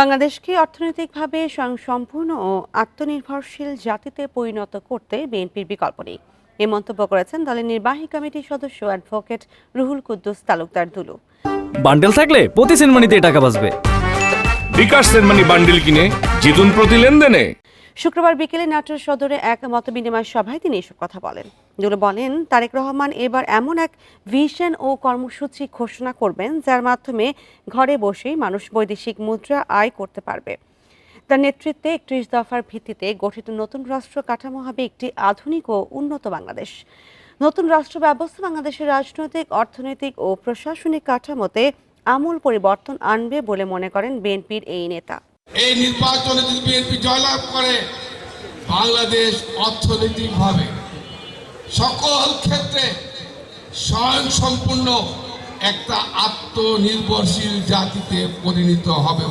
বাংলাদেশকে অর্থনৈতিকভাবে স্বয়ংসম্পূর্ণ ও আত্মনির্ভরশীল জাতিতে পরিণত করতে বিএনপির বিকল্প নেই। এ মন্তব্য করেছেন দলের নির্বাহী কমিটির সদস্য অ্যাডভোকেট রুহুল কুদ্দুস তালুকদার দুলু। বান্ডেল থাকলে প্রতি সেনমানিতে টাকা বাঁচবে। বিকাশ সেনমানি বান্ডেল কিনে জিতুন প্রতি লেনদেনে। শুক্রবার বিকেলে নাটোর সদরে এক মতবিনিময় সভায় তিনি এসব কথা বলেন। দুলু বলেন, তারেক রহমান এবার এমন এক ভিশন ও কর্মসূচি ঘোষণা করবেন, যার মাধ্যমে ঘরে বসেই মানুষ বৈদেশিক মুদ্রা আয় করতে পারবে। তার নেতৃত্বে একত্রিশ দফার ভিত্তিতে গঠিত নতুন রাষ্ট্র কাঠামো হবে একটি আধুনিক ও উন্নত বাংলাদেশ। নতুন রাষ্ট্র ব্যবস্থা বাংলাদেশের রাজনৈতিক, অর্থনৈতিক ও প্রশাসনিক কাঠামোতে আমূল পরিবর্তন আনবে বলে মনে করেন বিএনপির এই নেতা। এই নির্বাচনে যদি বিএনপি জয়লাভ করে, বাংলাদেশ অর্থনৈতিকভাবে সকল ক্ষেত্রে স্বয়ংসম্পূর্ণ একটা আত্মনির্ভরশীল জাতিতে পরিণত হবে।